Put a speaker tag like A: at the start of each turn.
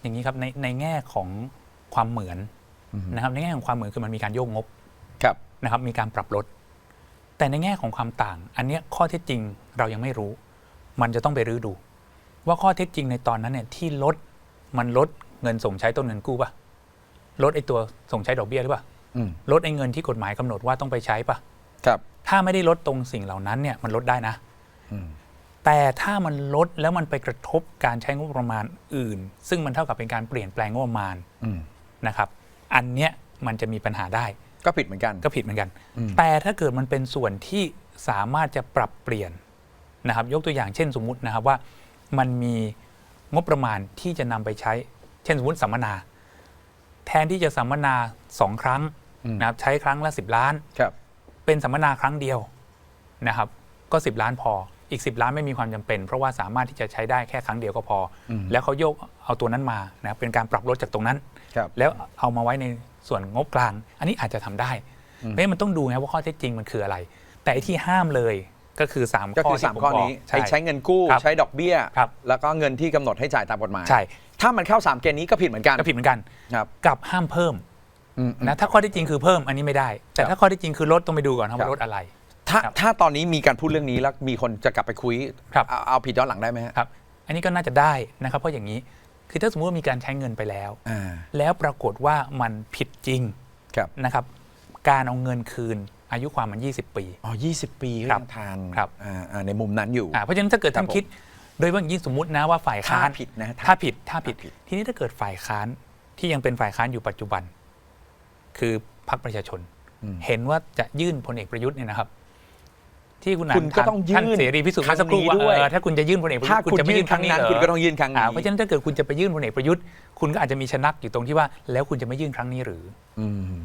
A: อย่างนี้ครับในในแง่ของความเหมือน
B: อืม
A: นะครับในแง่ของความเหมือนคือมันมีการโยกงบ
B: ครับ
A: นะครับมีการปรับลด แต่ในแง่ของความต่าง อันเนี้ยข้อเท็จจริงเรายังไม่รู้ มันจะต้องไปรื้อดู ว่าข้อเท็จจริงในตอนนั้นเนี่ยที่ลดมันลดเงินส่งใช้ต้นเงินกู้ป่ะลดไอ้ตัวส่งใช้ดอกเบี้ยหรือเปล่า
B: อืม
A: ลดไอ้เงินที่กฎหมายกำหนดว่าต้องไปใช้ป่ะ
B: ครับ
A: ถ้าไม่ได้ลดตรงสิ่งเหล่านั้นเนี่ยมันลดได้นะ
B: อืม
A: แต่ถ้ามันลดแล้วมันไปกระทบการใช้งบประมาณอื่น ซึ่งมันเท่ากับเป็นการเปลี่ยนแปลงงบประมาณ
B: อืม
A: นะครับ อันเนี้ยมันจะมีปัญหาได้
B: ก็ผิดเหมือนกัน
A: ก็ผิดเหมือนกัน
B: อืม
A: แต่ถ้าเกิดมันเป็นส่วนที่สามารถจะปรับเปลี่ยนนะครับ ยกตัวอย่างเช่นสมมุตินะครับว่ามันมีงบประมาณที่จะนำไปใช้ เช่นสมมติสัมมนา แทนที่จะสัมมนาสองครั้ง
B: อืม
A: นะครับใช้ครั้งละ10ล้าน
B: ครับ
A: เป็นสัมมนาครั้งเดียวนะครับ ก็10ล้านพอ อีก 10 ล้านไม่มีความจำเป็น เพราะว่าสามารถที่จะใช้ได้แค่ครั้งเดียวก็พออ
B: ม
A: แล้วเขาโยกเอาตัวนั้นมานะครับเป็นการปรับลดจากตรงนั้น
B: ครับ
A: แล้วเอามาไว้ในส่วนงบกลาง อันนี้อาจจะทำได้
B: อืม
A: เพราะฉะนั้นมันต้องดูนะว่าข้อเท็จจริงมันคืออะไร แต่ไอ้ที่ห้ามเลยก็คือ3
B: ก็
A: ข้อ
B: คือ
A: ที่
B: สาม
A: ผม
B: ข้อบ
A: อ
B: นี้
A: ก
B: ไอ้ใช้เงินกู้
A: ครับ
B: ใช้ดอกเบี้ย
A: ครับ
B: แล้วก็เงินที่กำหนดให้จ่ายตามกฎหมาย
A: ใช่
B: ถ้ามันเข้าสามเกณฑ์นี้ก็ผิดเหมือนกัน
A: ก็ผิดเหมือนกัน
B: ครับ
A: กับห้ามเพิ่ม
B: อืม
A: นะถ้าข้อเท็จจริงคือเพิ่มอันนี้ไม่ได้ แต่
B: ครับ
A: ถ้าข้อเท็จจริงคือลดต้องไปดูก่อนนะ
B: ครั
A: ว่า
B: บ
A: ลดอะไร
B: ถ้า
A: ครับ
B: ถ้าตอนนี้มีการพูดเรื่องนี้แล้วมีคนจะกลับไปคุย
A: ครับ
B: เอาเอาผิดย้อนหลังได้ไหมฮะ
A: ครับ อันนี้ก็น่าจะได้นะครับ เพราะอย่างนี้ คือถ้าสมมติว่ามีการใช้เงินไปแล้ว
B: อ่า
A: แล้วปรากฏว่ามันผิดจริง
B: ครับ
A: นะครับ การเอาเงินคืนอายุความมัน 20 ปี
B: อ๋อยี่สิบปีก็
A: ครับ
B: ยังทาน
A: ครับ
B: อ่าอ่าในมุมนั้นอยู่
A: อ่าเพราะฉะนั้นถ้าเกิดท่าน
B: ครับผม
A: คิด โดยว่าอย่างยิ่งสมมตินะว่าฝ่าย
B: ถ้า
A: ค้าน
B: ผิดนะ
A: ถ้าผิดถ้าผิด
B: ถ้าผิด
A: ทีนี้ถ้าเกิดฝ่ายค้านที่ยังเป็นฝ่ายค้านอยู่ปัจจุบัน คือพรรคประชาชน
B: อืม
A: เห็นว่าจะยื่นพลเอกประยุทธ์เนี่ยนะครับ ที่คุณอ่า
B: คุณก็ต้องยื่น
A: ท่านเสรีพิสุทธิ์
B: ครั้
A: เมื่องสักครู่ว่า
B: นี้ด้วย
A: เออถ้าคุณจะยื่นพลเอกประยุท
B: ถ้า
A: ธ์คุณ
B: คุณ
A: จะไม่
B: ยื่
A: ยื่
B: น
A: น
B: ค
A: ค
B: รั้
A: รั้
B: ง
A: งนี้
B: นั้น
A: เหรอ
B: คุณก็ต้องยื่นครั้ง
A: อ่า
B: นี้
A: เพราะฉะนั้นถ้าเกิดคุณจะไปยื่นพลเอกประยุทธ์ คุณก็อาจจะมีชะนักอยู่ตรงที่ว่า แล้วคุณจะไม่ยื่นครั้งนี้หรือ
B: อืม